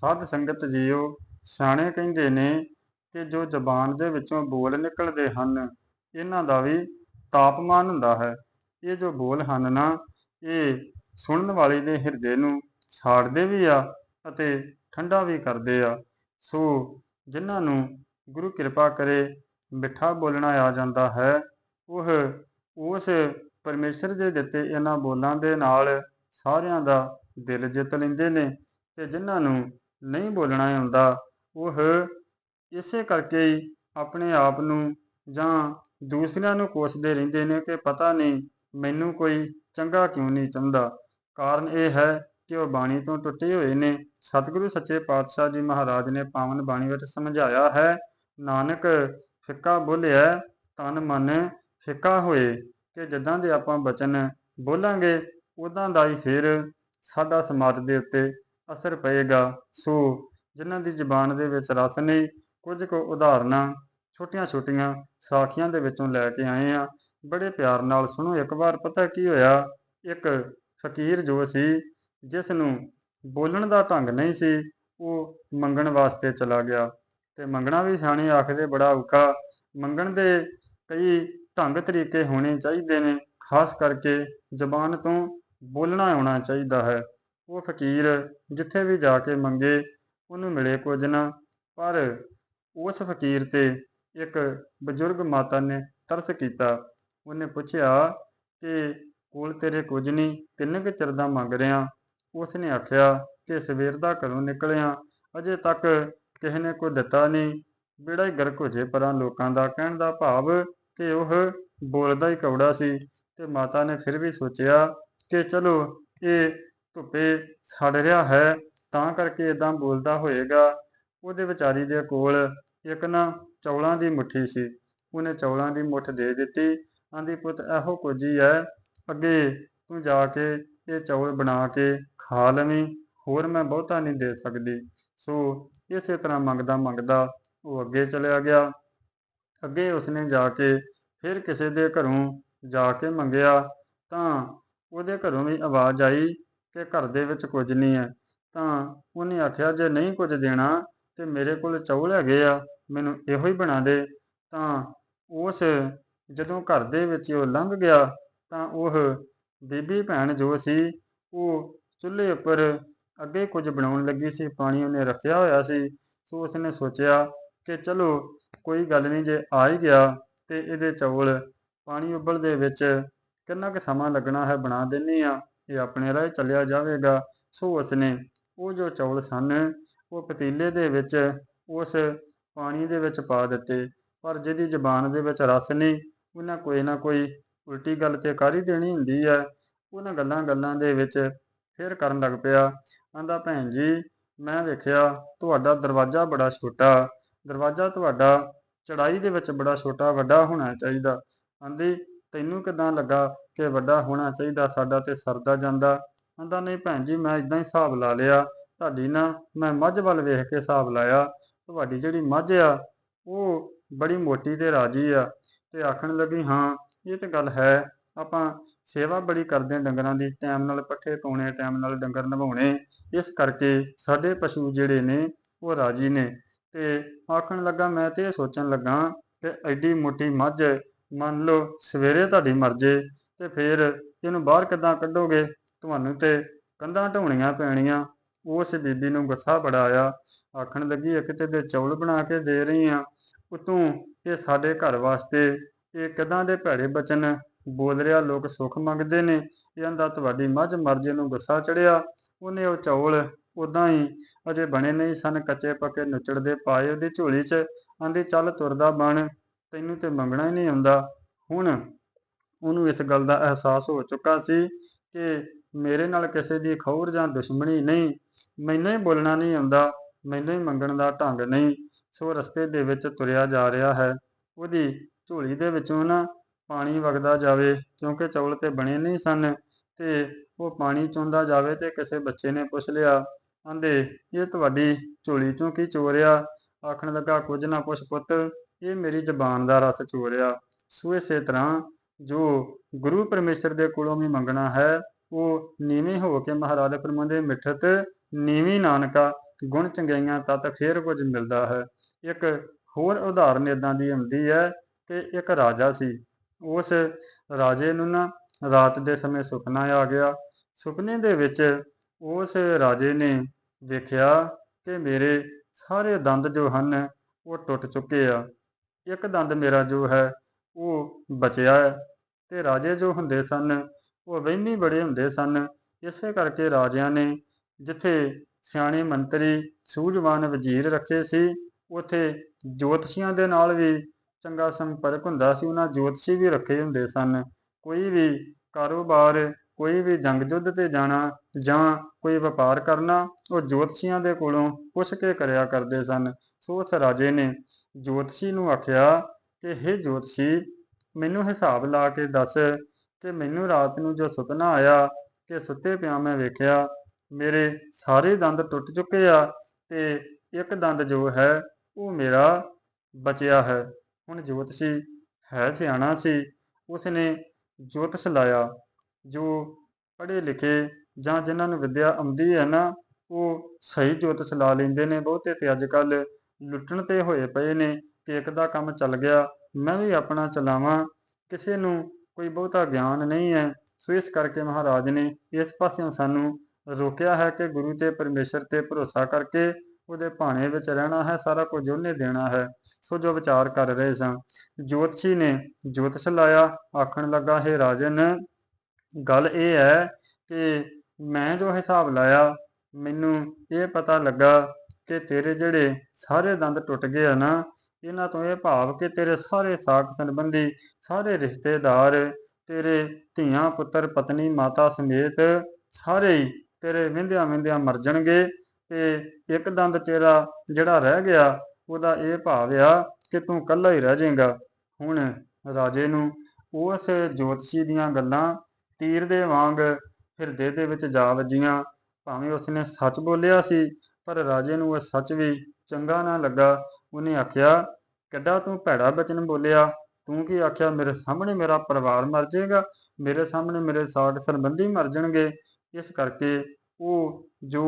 ਸਾਧ ਸੰਗਤ ਜੀਓ, ਸਿਆਣੇ ਕਹਿੰਦੇ ਨੇ ਕਿ ਜੋ ਜ਼ਬਾਨ ਦੇ ਵਿੱਚੋਂ ਬੋਲ ਨਿਕਲਦੇ ਹਨ, ਇਹਨਾਂ ਦਾ ਵੀ ਤਾਪਮਾਨ ਹੁੰਦਾ ਹੈ। ਇਹ ਜੋ ਬੋਲ ਹਨ ਨਾ, ਇਹ ਸੁਣਨ ਵਾਲੇ ਦੇ ਹਿਰਦੇ ਨੂੰ ਸਾੜਦੇ ਵੀ ਆ ਅਤੇ ਠੰਡਾ ਵੀ ਕਰਦੇ ਆ। ਸੋ ਜਿਨ੍ਹਾਂ ਨੂੰ ਗੁਰੂ ਕਿਰਪਾ ਕਰੇ ਮਿੱਠਾ ਬੋਲਣਾ ਆ ਜਾਂਦਾ ਹੈ, ਉਹ ਉਸ ਪਰਮੇਸ਼ਰ ਦੇ ਦਿੱਤੇ ਇਹਨਾਂ ਬੋਲਾਂ ਦੇ ਨਾਲ ਸਾਰਿਆਂ ਦਾ ਦਿਲ ਜਿੱਤ ਲੈਂਦੇ ਨੇ ਤੇ ਜਿਨ੍ਹਾਂ ਨੂੰ ਨਹੀਂ ਬੋਲਣਾ ਆਉਂਦਾ ਉਹ ਇਸੇ ਕਰਕੇ ਹੀ ਆਪਣੇ ਆਪ ਨੂੰ ਜਾਂ ਦੂਸਰਿਆਂ ਨੂੰ ਕੋਸਦੇ ਰਹਿੰਦੇ ਨੇ ਕਿ ਪਤਾ ਨਹੀਂ ਮੈਨੂੰ ਕੋਈ ਚੰਗਾ ਕਿਉਂ ਨਹੀਂ ਚਾਹੁੰਦਾ ਕਾਰਨ ਇਹ ਹੈ ਕਿ ਉਹ ਬਾਣੀ ਤੋਂ ਟੁੱਟੇ ਹੋਏ ਨੇ। ਸਤਿਗੁਰੂ ਸੱਚੇ ਪਾਤਸ਼ਾਹ ਜੀ ਮਹਾਰਾਜ ਨੇ ਪਾਵਨ ਬਾਣੀ ਵਿੱਚ ਸਮਝਾਇਆ ਹੈ, ਨਾਨਕ ਫਿੱਕਾ ਬੋਲਿਆ ਤਨ ਮਨ ਫਿੱਕਾ ਹੋਏ, ਕਿ ਜਿੱਦਾਂ ਦੇ ਆਪਾਂ ਬਚਨ ਬੋਲਾਂਗੇ ਉਦਾਂ ਦਾ ਹੀ ਫਿਰ ਸਾਡਾ ਸਮਾਜ ਦੇ ਉੱਤੇ ਅਸਰ ਪਏਗਾ। ਸੋ, ਜਿਨ੍ਹਾਂ ਦੀ ਜ਼ੁਬਾਨ ਦੇ ਵਿੱਚ ਰਸ ਨਹੀਂ, ਕੁਝ ਕੁ ਉਦਾਹਰਨਾਂ ਛੋਟੀਆਂ-ਛੋਟੀਆਂ ਸਾਖੀਆਂ ਦੇ ਵਿੱਚੋਂ ਲੈ ਕੇ ਆਏ ਆ ਬੜੇ ਪਿਆਰ ਨਾਲ ਸੁਣੋ, ਇੱਕ ਵਾਰ ਪਤਾ ਕੀ ਹੋਇਆ? ਇੱਕ ਫਕੀਰ ਜੋ ਸੀ, ਜਿਸ ਨੂੰ ਬੋਲਣ ਦਾ ਢੰਗ ਨਹੀਂ ਸੀ, ਉਹ ਮੰਗਣ ਵਾਸਤੇ ਚਲਾ ਗਿਆ। ਤੇ ਮੰਗਣਾ ਵੀ ਸਿਆਣੇ ਆਖਦੇ ਬੜਾ ਔਖਾ। ਮੰਗਣ ਦੇ ਕਈ ਢੰਗ ਤਰੀਕੇ ਹੋਣੇ ਚਾਹੀਦੇ ਨੇ, ਖਾਸ ਕਰਕੇ ਜ਼ਬਾਨ ਤੋਂ ਬੋਲਣਾ ਆਉਣਾ ਚਾਹੀਦਾ ਹੈ। ਉਹ ਫਕੀਰ ਜਿੱਥੇ ਵੀ ਜਾ ਕੇ ਮੰਗੇ, ਉਹਨੂੰ ਮਿਲੇ ਕੁਝ ਨਾ। ਪਰ ਉਸ ਫਕੀਰ ਤੇ ਇੱਕ ਬਜ਼ੁਰਗ ਮਾਤਾ ਨੇ ਤਰਸ ਕੀਤਾ। ਉਹਨੇ ਪੁੱਛਿਆ ਕਿ, ਕੋਲ ਤੇਰੇ ਕੁਝ ਨਹੀਂ ਕਿੰਨੇ ਕੁ ਚਿਰ ਦਾ ਮੰਗ ਰਿਆਂ ਉਸਨੇ ਆਖਿਆ ਕਿ, ਸਵੇਰ ਦਾ ਘਰੋਂ ਨਿਕਲਿਆ, ਅਜੇ ਤੱਕ ਕਿਸੇ ਨੇ ਕੋਈ ਦਿੱਤਾ ਨਹੀਂ ਬੇੜਾ ਹੀ ਗਰਕ ਹੋ ਜੇ ਪਰਾਂ ਲੋਕਾਂ ਦਾ ਕਹਿਣ ਦਾ ਭਾਵ ਕਿ ਉਹ ਬੋਲਦਾ ਹੀ ਕੌੜਾ ਸੀ। ਤੇ ਮਾਤਾ ਨੇ ਫਿਰ ਵੀ ਸੋਚਿਆ ਕਿ, ਚਲੋ, ਇਹ ਧੁੱਪੇ ਸੜ ਰਿਹਾ ਹੈ, ਤਾਂ ਕਰਕੇ ਇਦਾਂ ਬੋਲਦਾ ਹੋਏਗਾ। ਉਹਦੇ ਵਿਚਾਰੀ ਦੇ ਕੋਲ ਇੱਕ ਨਾ ਚੌਲਾਂ ਦੀ ਮੁੱਠੀ ਸੀ। ਉਹਨੇ ਚੌਲਾਂ ਦੀ ਮੁੱਠ ਦੇ ਦਿੱਤੀ। ਆਂਦੀ, ਪੁੱਤ, ਇਹੋ ਕੁਝ ਹੀ ਹੈ। ਅੱਗੇ ਤੂੰ ਜਾ ਕੇ ਇਹ ਚੌਲ ਬਣਾ ਕੇ ਖਾ ਲਵੀਂ। ਹੋਰ ਮੈਂ ਬਹੁਤਾ ਨਹੀਂ ਦੇ ਸਕਦੀ। ਸੋ ਇਸੇ ਤਰ੍ਹਾਂ ਮੰਗਦਾ ਮੰਗਦਾ ਉਹ ਅੱਗੇ ਚਲਿਆ ਗਿਆ। ਅੱਗੇ ਉਸਨੇ ਜਾ ਕੇ ਫਿਰ ਕਿਸੇ ਦੇ ਘਰੋਂ ਜਾ ਕੇ ਮੰਗਿਆ। ਤਾਂ ਉਹਦੇ ਘਰੋਂ ਵੀ ਆਵਾਜ਼ ਆਈ ਕਿ ਘਰ ਦੇ ਵਿੱਚ ਕੁਝ ਨਹੀਂ ਹੈ, ਤਾਂ ਉਹਨੇ ਆਖਿਆ, ਜੇ ਨਹੀਂ ਕੁਝ ਦੇਣਾ ਤੇ ਮੇਰੇ ਕੋਲ ਚੌਲ ਹੈਗੇ ਆ, ਮੈਨੂੰ ਇਹੋ ਹੀ ਬਣਾ ਦੇ। ਤਾਂ ਉਸ ਜਦੋਂ ਘਰ ਦੇ ਵਿੱਚ ਉਹ ਲੰਘ ਗਿਆ, ਤਾਂ ਉਹ ਬੀਬੀ ਭੈਣ ਜੋ ਸੀ, ਉਹ ਚੁੱਲ੍ਹੇ ਉੱਪਰ ਅੱਗੇ ਕੁਝ ਬਣਾਉਣ ਲੱਗੀ ਸੀ, ਪਾਣੀ ਉਹਨੇ ਰੱਖਿਆ ਹੋਇਆ ਸੀ। ਸੋ ਉਸਨੇ ਸੋਚਿਆ ਕਿ ਚਲੋ, ਕੋਈ ਗੱਲ ਨਹੀਂ, ਜੇ ਆ ਹੀ ਗਿਆ ਤੇ ਇਹਦੇ ਚੌਲ ਪਾਣੀ ਉਬਲ ਦੇ ਵਿੱਚ ਕਿੰਨਾ ਕੁ ਸਮਾਂ ਲੱਗਣਾ ਹੈ, ਬਣਾ ਦਿੰਨੀ ਆ ਇਹ ਆਪਣੇ ਰਾਹ ਚੱਲਿਆ ਜਾਵੇਗਾ। ਸੋ ਉਸਨੇ ਉਹ ਜੋ ਚੌਲ ਸਨ, ਉਹ ਪਤੀਲੇ ਦੇ ਵਿੱਚ ਉਸ ਪਾਣੀ ਦੇ ਵਿੱਚ ਪਾ ਦਿੱਤੇ। ਪਰ ਜਿਹਦੀ ਜ਼ਬਾਨ ਦੇ ਵਿੱਚ ਰਸ ਨਹੀਂ, ਉਹਨਾਂ ਕੋਈ ਨਾ ਕੋਈ ਉਲਟੀ ਗੱਲ ਤੇ ਕਰ ਹੀ ਦੇਣੀ ਹੁੰਦੀ ਹੈ। ਉਹਨਾਂ ਗੱਲਾਂ ਗੱਲਾਂ ਦੇ ਵਿੱਚ ਫਿਰ ਕਰਨ ਲੱਗ ਪਿਆ। ਆਂਦਾ ਭੈਣ ਜੀ, ਮੈਂ ਵੇਖਿਆ, ਤੁਹਾਡਾ ਦਰਵਾਜ਼ਾ ਬੜਾ ਛੋਟਾ। ਦਰਵਾਜ਼ਾ ਤੁਹਾਡਾ ਚੜਾਈ ਦੇ ਵਿੱਚ ਬੜਾ ਛੋਟਾ, ਵੱਡਾ ਹੋਣਾ ਚਾਹੀਦਾ। ਆਂਦੀ ਤੈਨੂੰ ਕਿਦਾਂ ਲੱਗਾ ਕਿ ਵੱਡਾ ਹੋਣਾ ਚਾਹੀਦਾ ਸਾਡਾ ਤੇ ਸਰਦਾ ਜਾਂਦਾ? ਕਹਿੰਦਾ ਨਹੀਂ ਭੈਣ ਜੀ, ਮੈਂ ਇਦਾਂ ਹੀ ਹਿਸਾਬ ਲਾ ਲਿਆ। ਤੁਹਾਡੀ ਨਾ ਮੈਂ ਮੱਝ ਵੱਲ ਵੇਖ ਕੇ ਹਿਸਾਬ ਲਾਇਆ। ਤੁਹਾਡੀ ਜਿਹੜੀ ਮੱਝ ਆ, ਉਹ ਬੜੀ ਮੋਟੀ ਤੇ ਰਾਜੀ ਆ। ਤੇ ਆਖਣ ਲੱਗੀ, ਹਾਂ, ਇਹ ਤੇ ਗੱਲ ਹੈ। ਆਪਾਂ ਸੇਵਾ ਬੜੀ ਕਰਦੇ ਹਾਂ ਡੰਗਰਾਂ ਦੀ, ਟਾਈਮ ਨਾਲ ਪੱਠੇ ਪਾਉਣੇ ਟਾਈਮ ਨਾਲ ਡੰਗਰ ਨਵਾਉਣੇ। ਇਸ ਕਰਕੇ ਸਾਡੇ ਪਸ਼ੂ ਜਿਹੜੇ ਨੇ, ਉਹ ਰਾਜੀ ਨੇ। ਤੇ ਆਖਣ ਲੱਗਾ, ਮੈਂ ਤੇ ਇਹ ਸੋਚਣ ਲੱਗਾ ਕਿ ਐਡੀ ਮੋਟੀ ਮੱਝ ਮੰਨ ਲਓ ਸਵੇਰੇ ਤੁਹਾਡੀ ਮਰ ਜੇ ਤੇ ਫਿਰ ਇਹਨੂੰ ਬਾਹਰ ਕਿੱਦਾਂ ਕੱਢੋਗੇ? ਤੁਹਾਨੂੰ ਤੇ ਕੰਧਾਂ ਢੋਣੀਆਂ ਪੈਣੀਆਂ। ਉਸ ਬੀਬੀ ਨੂੰ ਗੁੱਸਾ ਬੜਾ ਆਇਆ। ਆਖਣ ਲੱਗੀ, ਇੱਕ ਤੇ ਦੇ ਚੌਲ ਬਣਾ ਕੇ ਦੇ ਰਹੀ ਆ। ਉਤੋਂ ਇਹ ਸਾਡੇ ਘਰ ਵਾਸਤੇ ਇਹ ਕਿਦਾਂ ਦੇ ਭੈੜੇ ਬਚਨ ਬੋਲ ਰਿਹਾ, ਲੋਕ ਸੁੱਖ ਮੰਗਦੇ ਨੇ। ਇਹ ਆਂਦਾ ਤੁਹਾਡੀ ਮੱਝ ਮਰ ਨੂੰ ਗੁੱਸਾ ਚੜਿਆ। ਉਹਨੇ ਉਹ ਚੌਲ ਉਦਾਂ ਹੀ ਅਜੇ ਬਣੇ ਨਹੀਂ ਸਨ, ਕੱਚੇ ਪੱਕੇ ਨੁਚੜਦੇ ਪਾਏ ਉਹਦੀ ਝੋਲੀ 'ਚ। ਆਂਦੀ ਚੱਲ ਤੁਰਦਾ ਬਣ। ਤੈਨੂੰ ਤੇ ਮੰਗਣਾ ਹੀ ਨਹੀਂ ਆਉਂਦਾ। ਹੁਣ ਉਹਨੂੰ ਇਸ ਗੱਲ ਦਾ ਅਹਿਸਾਸ ਹੋ ਚੁੱਕਾ ਸੀ ਕਿ ਮੇਰੇ ਨਾਲ ਕਿਸੇ ਦੀ ਖੌਰ ਜਾਂ ਦੁਸ਼ਮਣੀ ਨਹੀਂ। ਮੈਨੂੰ ਹੀ ਬੋਲਣਾ ਨਹੀਂ ਆਉਂਦਾ। ਮੈਨੂੰ ਹੀ ਮੰਗਣ ਦਾ ਢੰਗ ਨਹੀਂ। ਸੋ ਰਸਤੇ ਦੇ ਵਿੱਚ ਤੁਰਿਆ ਜਾ ਰਿਹਾ ਹੈ। ਉਹਦੀ ਝੋਲੀ ਦੇ ਵਿੱਚੋਂ ਨਾ ਪਾਣੀ ਵਗਦਾ ਜਾਵੇ, ਕਿਉਂਕਿ ਚੌਲ ਤੇ ਬਣੇ ਨਹੀਂ ਸਨ ਤੇ ਉਹ ਪਾਣੀ ਚੋਂਦਾ ਜਾਵੇ ਤੇ ਕਿਸੇ ਬੱਚੇ ਨੇ ਪੁੱਛ ਲਿਆ, ਆਂਦੇ, ਇਹ ਤੁਹਾਡੀ ਝੋਲੀ ਚੋਂ ਕੀ ਚੋਰਿਆ ਆਖਣ ਲੱਗਾ, ਕੁਝ ਨਾ ਕੁਛ ਪੁੱਤ ਇਹ ਮੇਰੀ ਜ਼ਬਾਨ ਦਾ ਰਸ ਚੋਰਿਆ। ਸੋ ਇਸੇ ਤਰ੍ਹਾਂ ਜੋ ਗੁਰੂ ਪਰਮੇਸ਼ਰ ਦੇ ਕੋਲੋਂ ਵੀ ਮੰਗਣਾ ਹੈ, ਉਹ ਨੀਵੇਂ ਹੋ ਕੇ ਮਹਾਰਾਜ ਫਰਮਾਉਂਦੇ ਮਿੱਠਤ ਨੀਵੀਂ ਨਾਨਕਾ ਗੁਣ ਚੰਗਿਆਈਆਂ ਤੱਤ ਫੇਰ ਕੁਝ ਮਿਲਦਾ ਹੈ। ਇੱਕ ਹੋਰ ਉਦਾਹਰਨ ਇਦਾਂ ਦੀ ਹੁੰਦੀ ਹੈ ਕਿ ਇੱਕ ਰਾਜਾ ਸੀ। ਉਸ ਰਾਜੇ ਨੂੰ ਨਾ ਰਾਤ ਦੇ ਸਮੇਂ ਸੁਪਨਾ ਆ ਗਿਆ। ਸੁਪਨੇ ਦੇ ਵਿੱਚ ਉਸ ਰਾਜੇ ਨੇ ਵੇਖਿਆ ਕਿ ਮੇਰੇ ਸਾਰੇ ਦੰਦ ਜੋ ਹਨ, ਉਹ ਟੁੱਟ ਚੁੱਕੇ ਆ। ਇੱਕ ਦੰਦ ਮੇਰਾ ਜੋ ਹੈ, ਉਹ ਬਚਿਆ ਹੈ ਤੇ ਰਾਜੇ ਜੋ ਹੁੰਦੇ ਸਨ, ਉਹ ਵਹਿਮੀ ਬੜੇ ਹੁੰਦੇ ਸਨ। ਇਸੇ ਕਰਕੇ ਰਾਜਿਆਂ ਨੇ ਜਿੱਥੇ ਸਿਆਣੇ ਮੰਤਰੀ, ਸੂਝਵਾਨ ਵਜ਼ੀਰ ਰੱਖੇ ਸੀ, ਉੱਥੇ ਜੋਤਸ਼ੀਆਂ ਦੇ ਨਾਲ ਵੀ ਚੰਗਾ ਸੰਪਰਕ ਹੁੰਦਾ ਸੀ। ਉਹਨਾਂ ਜੋਤਸ਼ੀ ਵੀ ਰੱਖੇ ਹੁੰਦੇ ਸਨ। ਕੋਈ ਵੀ ਕਾਰੋਬਾਰ, ਕੋਈ ਵੀ ਜੰਗ ਜੁੱਧ ਤੇ ਜਾਣਾ ਜਾਂ ਕੋਈ ਵਪਾਰ ਕਰਨਾ, ਉਹ ਜੋਤਸ਼ੀਆਂ ਦੇ ਕੋਲੋਂ ਪੁੱਛ ਕੇ ਕਰਿਆ ਕਰਦੇ ਸਨ। ਸੋ ਉਸ ਰਾਜੇ ਨੇ ਜੋਤਸ਼ੀ ਨੂੰ ਆਖਿਆ ਕਿ, ਹੇ ਜੋਤਸ਼ੀ, ਮੈਨੂੰ ਹਿਸਾਬ ਲਾ ਕੇ ਦੱਸ ਕਿ ਮੈਨੂੰ ਰਾਤ ਨੂੰ ਜੋ ਸੁਪਨਾ ਆਇਆ ਕਿ ਸੁੱਤੇ ਪਿਆ ਮੈਂ ਵੇਖਿਆ, ਮੇਰੇ ਸਾਰੇ ਦੰਦ ਟੁੱਟ ਚੁੱਕੇ ਆ ਤੇ ਇੱਕ ਦੰਦ ਜੋ ਹੈ ਉਹ ਮੇਰਾ ਬਚਿਆ ਹੈ। ਹੁਣ ਜੋਤਸ਼ੀ ਹੈ ਸਿਆਣਾ ਸੀ। ਉਸਨੇ ਜੋਤਿਸ਼ ਲਾਇਆ, ਜੋ ਪੜ੍ਹੇ ਲਿਖੇ ਜਾਂ ਜਿਨ੍ਹਾਂ ਨੂੰ ਵਿੱਦਿਆ ਆਉਂਦੀ ਹੈ ਨਾ, ਉਹ ਸਹੀ ਜੋਤਿਸ਼ ਲਾ ਲੈਂਦੇ ਨੇ ਬਹੁਤੇ ਤੇ ਅੱਜ ਕੱਲ ਲੁੱਟਣ ਤੇ ਹੋਏ ਪਏ ਨੇ ਕੇਕ ਦਾ ਕੰਮ ਚੱਲ ਗਿਆ, ਮੈਂ ਵੀ ਆਪਣਾ ਚਲਾਵਾਂ। ਕਿਸੇ ਨੂੰ ਕੋਈ ਬਹੁਤਾ ਗਿਆਨ ਨਹੀਂ ਹੈ। ਸੋ ਇਸ ਕਰਕੇ ਮਹਾਰਾਜ ਨੇ ਇਸ ਪਾਸਿਓਂ ਸਾਨੂੰ ਰੋਕਿਆ ਹੈ ਕਿ ਗੁਰੂ ਤੇ ਪਰਮੇਸ਼ਰ ਤੇ ਭਰੋਸਾ ਕਰਕੇ ਉਹਦੇ ਭਾਣੇ ਵਿੱਚ ਰਹਿਣਾ ਹੈ, ਸਾਰਾ ਕੁਝ ਉਹਨੇ ਦੇਣਾ ਹੈ। ਸੋ ਜੋ ਵਿਚਾਰ ਕਰ ਰਹੇ ਸਾਂ। ਜੋਤਸ਼ੀ ਨੇ ਜੋਤਸ਼ ਲਾਇਆ, ਆਖਣ ਲੱਗਾ, ਹੈ ਰਾਜਨ, ਗੱਲ ਇਹ ਹੈ ਕਿ ਮੈਂ ਜੋ ਹਿਸਾਬ ਲਾਇਆ, ਮੈਨੂੰ ਇਹ ਪਤਾ ਲੱਗਾ ਕਿ ਤੇਰੇ ਜਿਹੜੇ ਸਾਰੇ ਦੰਦ ਟੁੱਟ ਗਏ ਆ ਇਹਨਾਂ ਤੋਂ ਇਹ ਭਾਵ ਕਿ ਤੇਰੇ ਸਾਰੇ ਸਾਕ ਸੰਬੰਧੀ, ਸਾਰੇ ਰਿਸ਼ਤੇਦਾਰ, ਤੇਰੇ ਧੀਆਂ, ਪੁੱਤਰ, ਪਤਨੀ, ਮਾਤਾ ਸਮੇਤ ਸਾਰੇ ਹੀ ਤੇਰੇ ਵਿੰਦਿਆਂ ਵਿੰਦਿਆਂ ਮਰ ਜਾਣਗੇ ਤੇ ਇੱਕ ਦੰਦ ਤੇਰਾ ਜਿਹੜਾ ਰਹਿ ਗਿਆ, ਉਹਦਾ ਇਹ ਭਾਵ ਆ ਕਿ ਤੂੰ ਇਕੱਲਾ ਹੀ ਰਹਿ ਜਾਏਗਾ। ਹੁਣ ਰਾਜੇ ਨੂੰ ਉਸ ਜੋਤਸ਼ੀ ਦੀਆਂ ਗੱਲਾਂ ਤੀਰ ਦੇ ਵਾਂਗ ਹਿਰਦੇ ਦੇ ਵਿੱਚ ਜਾ ਵੱਜੀਆਂ। ਭਾਵੇਂ ਉਸਨੇ ਸੱਚ ਬੋਲਿਆ ਸੀ ਪਰ ਰਾਜੇ ਨੂੰ ਉਹ ਸੱਚ ਵੀ ਚੰਗਾ ਨਾ ਲੱਗਾ। ਉਹਨੇ ਆਖਿਆ, ਕਿੱਡਾ ਤੂੰ ਭੈੜਾ ਬਚਨ ਬੋਲਿਆ? ਤੂੰ ਕੀ ਆਖਿਆ, ਮੇਰੇ ਸਾਹਮਣੇ ਮੇਰਾ ਪਰਿਵਾਰ ਮਰ ਜਾਏਗਾ? ਮੇਰੇ ਸਾਹਮਣੇ ਮੇਰੇ ਸਾਗ ਸੰਬੰਧੀ ਮਰ ਜਾਣਗੇ? ਇਸ ਕਰਕੇ ਉਹ ਜੋ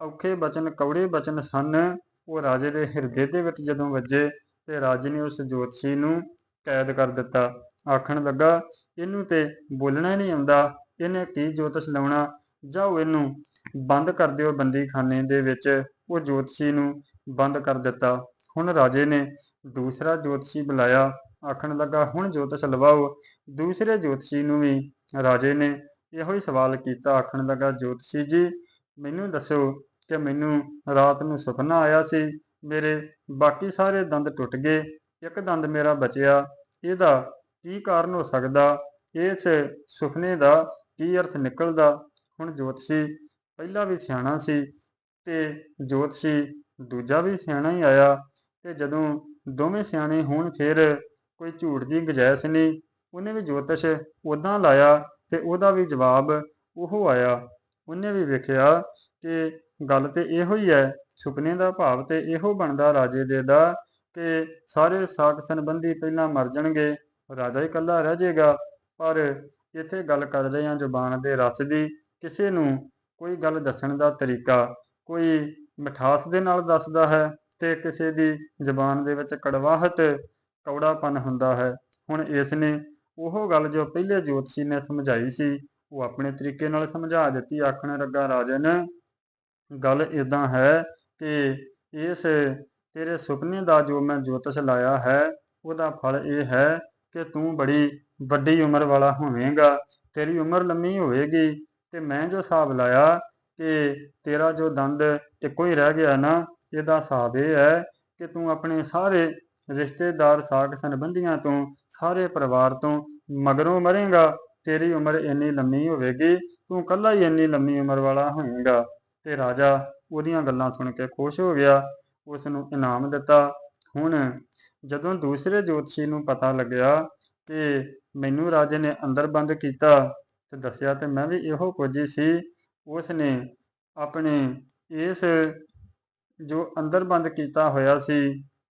ਔਖੇ ਬਚਨ, ਕੌੜੇ ਬਚਨ ਸਨ, ਉਹ ਰਾਜੇ ਦੇ ਹਿਰਦੇ ਦੇ ਵਿੱਚ ਜਦੋਂ ਵੱਜੇ ਤੇ ਰਾਜੇ ਨੇ ਉਸ ਜੋਤਸ਼ੀ ਨੂੰ ਕੈਦ ਕਰ ਦਿੱਤਾ। ਆਖਣ ਲੱਗਾ, ਇਹਨੂੰ ਤੇ ਬੋਲਣਾ ਹੀ ਨਹੀਂ ਆਉਂਦਾ। ਇਹਨੇ ਕੀ ਜੋਤਿਸ਼ ਲਾਉਣਾ? ਜਾਓ ਇਹਨੂੰ ਬੰਦ ਕਰ ਦਿਓ ਬੰਦੀਖਾਨੇ ਦੇ ਵਿੱਚ। ਉਹ ਜੋਤਸ਼ੀ ਨੂੰ ਬੰਦ ਕਰ ਦਿੱਤਾ। ਹੁਣ ਰਾਜੇ ਨੇ ਦੂਸਰਾ ਜੋਤਸ਼ੀ ਬੁਲਾਇਆ। ਆਖਣ ਲੱਗਾ, ਹੁਣ ਜੋਤਸ਼ ਲਵਾਓ। ਦੂਸਰੇ ਜੋਤਸ਼ੀ ਨੂੰ ਵੀ ਰਾਜੇ ਨੇ ਇਹੋ ਹੀ ਸਵਾਲ ਕੀਤਾ। ਆਖਣ ਲੱਗਾ, ਜੋਤਸ਼ੀ ਜੀ, ਮੈਨੂੰ ਦੱਸੋ ਕਿ ਮੈਨੂੰ ਰਾਤ ਨੂੰ ਸੁਪਨਾ ਆਇਆ ਸੀ। ਮੇਰੇ ਬਾਕੀ ਸਾਰੇ ਦੰਦ ਟੁੱਟ ਗਏ। ਇੱਕ ਦੰਦ ਮੇਰਾ ਬਚਿਆ। ਇਹਦਾ ਕੀ ਕਾਰਨ ਹੋ ਸਕਦਾ? ਇਸ ਸੁਪਨੇ ਦਾ ਕੀ ਅਰਥ ਨਿਕਲਦਾ? ਹੁਣ ਜੋਤਸ਼ੀ ਪਹਿਲਾ ਵੀ ਸਿਆਣਾ ਸੀ ਤੇ ਜੋਤਸ਼ੀ ਦੂਜਾ ਵੀ ਸਿਆਣਾ ਹੀ ਆਇਆ ਤੇ ਜਦੋਂ ਦੋਵੇਂ ਸਿਆਣੇ ਹੋਣ ਫਿਰ ਕੋਈ ਝੂਠ ਦੀ ਗੁੰਜਾਇਸ਼ ਨਹੀਂ, ਉਹਨੇ ਵੀ ਜੋਤਿਸ਼ ਉਦਾਂ ਲਾਇਆ ਤੇ ਉਹਦਾ ਵੀ ਜਵਾਬ ਉਹ ਆਇਆ। ਉਹਨੇ ਵੀ ਵੇਖਿਆ ਕਿ ਗੱਲ ਤੇ ਇਹੋ ਹੀ ਹੈ, ਸੁਪਨੇ ਦਾ ਭਾਵ ਤੇ ਇਹੋ ਬਣਦਾ ਰਾਜੇ ਦੇ ਦਾ ਕਿ ਸਾਰੇ ਸਾਕ ਸੰਬੰਧੀ ਪਹਿਲਾਂ ਮਰ ਜਾਣਗੇ, ਰਾਜਾ ਹੀ ਇਕੱਲਾ ਰਹਿ ਜਾਏਗਾ, ਪਰ ਇੱਥੇ ਗੱਲ ਕਰ ਰਹੇ ਹਾਂ ਜ਼ੁਬਾਨ ਦੇ ਰਸ ਦੀ, ਕਿਸੇ ਨੂੰ ਕੋਈ ਗੱਲ ਦੱਸਣ ਦਾ ਤਰੀਕਾ, ਕੋਈ ਮਿਠਾਸ ਦੇ ਨਾਲ ਦੱਸਦਾ ਹੈ ਤੇ ਕਿਸੇ ਦੀ ਜ਼ਬਾਨ ਦੇ ਵਿੱਚ ਕੜਵਾਹਟ, ਕੌੜਾਪਨ ਹੁੰਦਾ ਹੈ। ਹੁਣ ਇਸ ਨੇ ਉਹ ਗੱਲ ਜੋ ਪਹਿਲੇ ਜੋਤਸ਼ੀ ਨੇ ਸਮਝਾਈ ਸੀ, ਉਹ ਆਪਣੇ ਤਰੀਕੇ ਨਾਲ ਸਮਝਾ ਦਿੱਤੀ। ਆਖਣ ਲੱਗਾ, ਰਾਜਨ, ਗੱਲ ਇਦਾਂ ਹੈ ਕਿ ਇਸ ਤੇਰੇ ਸੁਪਨੇ ਦਾ ਜੋ ਮੈਂ ਜੋਤਿਸ਼ ਲਾਇਆ ਹੈ, ਉਹਦਾ ਫਲ ਇਹ ਹੈ ਕਿ ਤੂੰ ਬੜੀ ਵੱਡੀ ਉਮਰ ਵਾਲਾ ਹੋਵੇਂਗਾ। ਤੇਰੀ ਉਮਰ ਲੰਮੀ ਹੋਵੇਗੀ। ਤੇ ਮੈਂ ਜੋ ਹਿਸਾਬ ਲਾਇਆ ਕਿ ਤੇਰਾ ਜੋ ਦੰਦ ਇੱਕੋ ਹੀ ਰਹਿ ਗਿਆ ਨਾ, ਇਹਦਾ ਹਿਸਾਬ ਇਹ ਹੈ ਕਿ ਤੂੰ ਆਪਣੇ ਸਾਰੇ ਰਿਸ਼ਤੇਦਾਰ, ਸਾਕ ਸੰਬੰਧੀਆਂ ਤੋਂ, ਸਾਰੇ ਪਰਿਵਾਰ ਤੋਂ ਮਗਰੋਂ ਮਰੇਗਾ, ਤੇਰੀ ਉਮਰ ਇੰਨੀ ਲੰਮੀ ਹੋਵੇਗੀ, ਤੂੰ ਇਕੱਲਾ ਹੀ ਇੰਨੀ ਲੰਮੀ ਉਮਰ ਵਾਲਾ ਹੋਏਗਾ। ਤੇ ਰਾਜਾ ਉਹਦੀਆਂ ਗੱਲਾਂ ਸੁਣ ਕੇ ਖੁਸ਼ ਹੋ ਗਿਆ ਉਸ ਨੂੰ ਇਨਾਮ ਦਿੱਤਾ। ਹੁਣ ਜਦੋਂ ਦੂਸਰੇ ਜੋਤਸ਼ੀ ਨੂੰ ਪਤਾ ਲੱਗਿਆ ਕਿ ਮੈਨੂੰ ਰਾਜੇ ਨੇ ਅੰਦਰ ਬੰਦ ਕੀਤਾ ਤੇ ਦੱਸਿਆ ਤੇ ਮੈਂ ਵੀ ਇਹੋ ਕੁਝ ਸੀ। ਉਸ ਨੇ ਆਪਣੇ ਇਸ ਜੋ ਅੰਦਰ ਬੰਦ ਕੀਤਾ ਹੋਇਆ ਸੀ,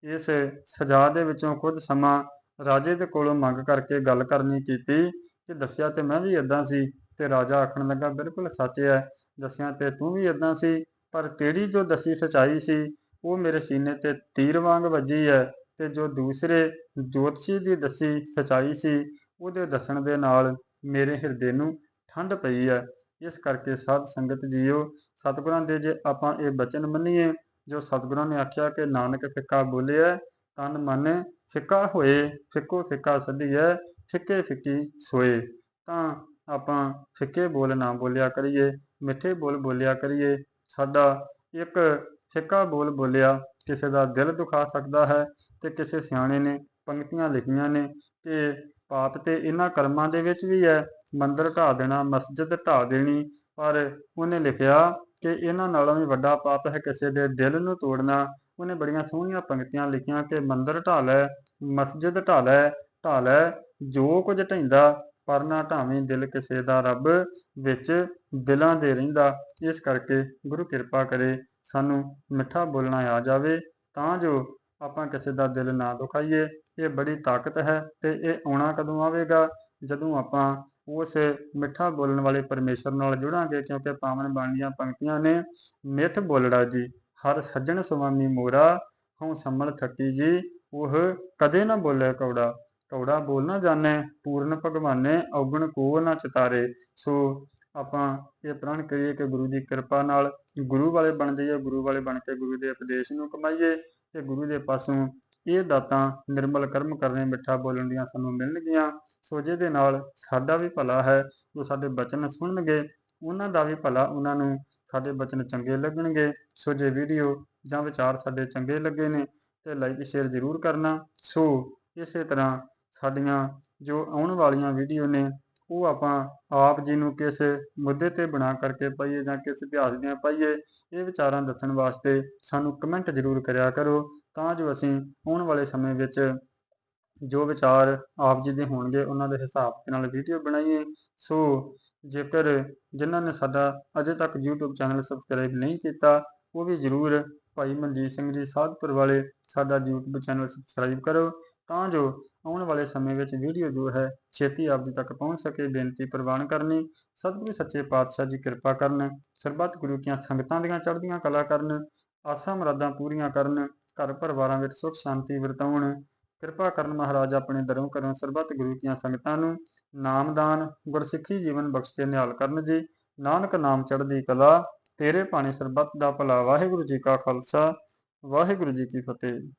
ਇਸ ਸਜ਼ਾ ਦੇ ਵਿੱਚੋਂ ਕੁਝ ਸਮਾਂ ਰਾਜੇ ਦੇ ਕੋਲੋਂ ਮੰਗ ਕਰਕੇ ਗੱਲ ਕਰਨੀ ਕੀਤੀ ਕਿ ਦੱਸਿਆ ਤੇ ਮੈਂ ਵੀ ਇਦਾਂ ਸੀ ਤੇ ਰਾਜਾ ਆਖਣ ਲੱਗਾ, ਬਿਲਕੁਲ ਸੱਚ ਹੈ, ਦੱਸਿਆ ਤੇ ਤੂੰ ਵੀ ਇਦਾਂ ਸੀ, ਪਰ ਤੇਰੀ ਜੋ ਦੱਸੀ ਸਚਾਈ ਸੀ, ਉਹ ਮੇਰੇ ਸੀਨੇ ਤੇ ਤੀਰ ਵਾਂਗ ਵੱਜੀ ਹੈ ਤੇ ਜੋ ਦੂਸਰੇ ਜੋਤਸ਼ੀ ਦੀ ਦੱਸੀ ਸਚਾਈ ਸੀ, ਉਹਦੇ ਦੱਸਣ ਦੇ ਨਾਲ ਮੇਰੇ ਹਿਰਦੇ ਨੂੰ ਠੰਡ ਪਈ ਹੈ ਇਸ ਕਰਕੇ ਸਾਧ ਸੰਗਤ ਜੀਓ, ਸਤਿਗੁਰਾਂ ਦੇ ਜੇ ਆਪਾਂ ਇਹ ਬਚਨ ਮੰਨੀਏ, ਜੋ ਸਤਿਗੁਰਾਂ ਨੇ ਆਖਿਆ ਕਿ ਨਾਨਕ ਫਿੱਕਾ ਬੋਲਿਆ ਤਨ ਮਨ ਫਿੱਕਾ ਹੋਏ, ਫਿੱਕੋ ਫਿੱਕਾ ਸੱਦੀਐ, ਫਿੱਕੇ ਫਿੱਕੀ ਸੋਏ। ਤਾਂ ਆਪਾਂ ਫਿੱਕੇ ਬੋਲ ਨਾ ਬੋਲਿਆ ਕਰੀਏ, ਮਿੱਠੇ ਬੋਲ ਬੋਲਿਆ ਕਰੀਏ, ਸਾਡਾ ਇੱਕ ਫਿੱਕਾ ਬੋਲ ਬੋਲਿਆ ਕਿਸੇ ਦਾ ਦਿਲ ਦੁਖਾ ਸਕਦਾ ਹੈ ਤੇ ਕਿਸੇ ਸਿਆਣੇ ਨੇ ਪੰਕਤੀਆਂ ਲਿਖੀਆਂ ਨੇ ਕਿ ਪਾਪ ਤੇ ਇਹਨਾਂ ਕਰਮਾਂ ਦੇ ਵਿੱਚ ਵੀ ਹੈ। ਮੰਦਰ ਢਾ ਦੇਣਾ, ਮਸਜਿਦ ਢਾ ਦੇਣੀ, ਪਰ ਉਹਨੇ ਲਿਖਿਆ ਕਿ ਇਹਨਾਂ ਨਾਲੋਂ ਵੀ ਵੱਡਾ ਪਾਪ ਹੈ ਕਿਸੇ ਦੇ ਦਿਲ ਨੂੰ ਤੋੜਨਾ। ਉਹਨੇ ਬੜੀਆਂ ਸੋਹਣੀਆਂ ਪੰਕਤੀਆਂ ਲਿਖੀਆਂ ਕਿ ਮੰਦਰ ਢਾ ਲੈ, ਮਸਜਿਦ ਢਾ ਲੈ ਢਾ ਲੈ, ਜੋ ਕੁਝ ਢੈਂਦਾ ਪਰ ਨਾ ਢਾਵੇਂ ਦਿਲ ਕਿਸੇ ਦਾ ਰੱਬ ਵਿੱਚ ਦਿਲਾਂ ਦੇ ਰਹਿੰਦਾ। ਇਸ ਕਰਕੇ ਗੁਰੂ ਕਿਰਪਾ ਕਰੇ ਸਾਨੂੰ ਮਿੱਠਾ ਬੋਲਣਾ ਆ ਜਾਵੇ, ਤਾਂ ਜੋ ਆਪਾਂ ਕਿਸੇ ਦਾ ਦਿਲ ਨਾ ਦੁਖਾਈਏ। ਇਹ ਬੜੀ ਤਾਕਤ ਹੈ ਤੇ ਇਹ ਆਉਣਾ ਕਦੋਂ ਆਵੇਗਾ? ਜਦੋਂ ਆਪਾਂ ਉਸ ਮਿੱਠਾ ਬੋਲਣ ਵਾਲੇ ਪਰਮੇਸ਼ਰ ਨਾਲ ਜੁੜਾਂਗੇ, ਕਿਉਂਕਿ ਪਾਵਨ ਬਾਣੀਆਂ ਪੰਕਤੀਆਂ ਨੇ, ਮਿੱਠ ਬੋਲੜਾ ਜੀ, ਹਰ ਸੱਜਣ ਸੁਆਮੀ ਮੋਰਾ, ਹਉ ਸੰਮਲ ਥੱਕੀ ਜੀ, ਉਹ ਕਦੇ ਨਾ ਬੋਲੇ ਕੌੜਾ। ਕੌੜਾ ਬੋਲ ਨਾ ਜਾਣੇ, ਪੂਰਨ ਭਗਵਾਨੇ, ਔਗਣ ਕੋ ਨਾ ਚਿਤਾਰੇ। ਸੋ ਆਪਾਂ ਇਹ ਪ੍ਰਣ ਕਰੀਏ ਕਿ ਗੁਰੂ ਦੀ ਕਿਰਪਾ ਨਾਲ ਗੁਰੂ ਵਾਲੇ ਬਣ ਜਾਈਏ ਗੁਰੂ ਵਾਲੇ ਬਣ ਕੇ ਗੁਰੂ ਦੇ ਉਪਦੇਸ਼ ਨੂੰ ਕਮਾਈਏ ਤੇ ਗੁਰੂ ਦੇ ਪਾਸੋਂ ਇਹ ਦਾਤਾਂ ਨਿਰਮਲ ਕਰਮ ਕਰਨੇ, ਮਿੱਠਾ ਬੋਲਣ ਦੀਆਂ ਸਾਨੂੰ ਮਿਲਣਗੀਆਂ। ਸੋ ਜਿਹਦੇ ਨਾਲ ਸਾਡਾ ਵੀ ਭਲਾ ਹੈ, ਜੋ ਸਾਡੇ ਬਚਨ ਸੁਣਨਗੇ, ਉਹਨਾਂ ਦਾ ਵੀ ਭਲਾ ਉਹਨਾਂ ਨੂੰ ਸਾਡੇ ਬਚਨ ਚੰਗੇ ਲੱਗਣਗੇ। ਸੋ ਜੇ ਵੀਡੀਓ ਜਾਂ ਵਿਚਾਰ ਸਾਡੇ ਚੰਗੇ ਲੱਗੇ ਨੇ, ਤੇ ਲਾਈਕ ਸ਼ੇਅਰ ਜ਼ਰੂਰ ਕਰਨਾ। ਸੋ ਇਸੇ ਤਰ੍ਹਾਂ ਸਾਡੀਆਂ ਜੋ ਆਉਣ ਵਾਲੀਆਂ ਵੀਡੀਓ ਨੇ, ਉਹ ਆਪਾਂ ਆਪ ਜੀ ਨੂੰ ਕਿਸ ਮੁੱਦੇ ਤੇ ਬਣਾ ਕਰਕੇ ਪਾਈਏ ਜਾਂ ਕਿਸ ਇਤਿਹਾਸ ਦੀਆਂ ਪਾਈਏ, ਇਹ ਵਿਚਾਰਾਂ ਦੱਸਣ ਵਾਸਤੇ ਸਾਨੂੰ ਕਮੈਂਟ ਜ਼ਰੂਰ ਕਰਿਆ ਕਰੋ। ਤਾਂ ਜੋ ਅਸੀਂ ਆਉਣ ਵਾਲੇ ਸਮੇਂ ਵਿੱਚ ਜੋ ਵਿਚਾਰ ਆਪ ਜੀ ਦੇ ਹੋਣਗੇ, ਉਹਨਾਂ ਦੇ ਹਿਸਾਬ ਦੇ ਨਾਲ ਵੀਡੀਓ ਬਣਾਈਏ। ਸੋ ਜੇਕਰ ਜਿਨ੍ਹਾਂ ਨੇ ਸਾਡਾ ਅਜੇ ਤੱਕ YouTube ਚੈਨਲ ਸਬਸਕ੍ਰਾਈਬ ਨਹੀਂ ਕੀਤਾ, ਉਹ ਵੀ ਜ਼ਰੂਰ ਭਾਈ ਮਨਜੀਤ ਸਿੰਘ ਜੀ ਸਾਧਪੁਰ ਵਾਲੇ ਸਾਡਾ YouTube ਚੈਨਲ ਸਬਸਕ੍ਰਾਈਬ ਕਰੋ, ਤਾਂ ਜੋ ਆਉਣ ਵਾਲੇ ਸਮੇਂ ਵਿੱਚ ਵੀਡੀਓ ਜੋ ਹੈ, ਛੇਤੀ ਆਪ ਜੀ ਤੱਕ ਪਹੁੰਚ ਸਕੇ, ਬੇਨਤੀ ਪ੍ਰਵਾਨ ਕਰਨੀ। ਸਤਿਗੁਰੂ ਸੱਚੇ ਪਾਤਸ਼ਾਹ ਜੀ ਕਿਰਪਾ ਕਰਨ, ਸਰਬੱਤ ਗੁਰੂ ਦੀਆਂ ਸੰਗਤਾਂ ਦੀਆਂ ਚੜ੍ਹਦੀਆਂ ਕਲਾ ਕਰਨ, ਆਸਾਂ ਮੁਰਾਦਾਂ ਪੂਰੀਆਂ ਕਰਨ ਘਰ ਪਰਿਵਾਰਾਂ ਵਿੱਚ ਸੁਖ, ਸ਼ਾਂਤੀ ਵਰਤਾਉਣ। ਕਿਰਪਾ ਕਰਨ ਮਹਾਰਾਜ ਆਪਣੇ ਦਰੋਂ ਕਰੋ ਸਰਬੱਤ ਗੁਰੂ ਦੀਆਂ ਸੰਗਤਾਂ ਨੂੰ ਨਾਮਦਾਨ ਗੁਰਸਿੱਖੀ ਜੀਵਨ ਬਖਸ਼ ਕੇ ਨਿਹਾਲ ਕਰਨ ਜੀ। ਨਾਨਕ ਨਾਮ ਚੜ੍ਹਦੀ ਕਲਾ, ਤੇਰੇ ਪਾਣੀ ਸਰਬੱਤ ਦਾ ਭਲਾ। ਵਾਹਿਗੁਰੂ ਜੀ ਕਾ ਖਾਲਸਾ, ਵਾਹਿਗੁਰੂ ਜੀ ਕੀ ਫਤਿਹ।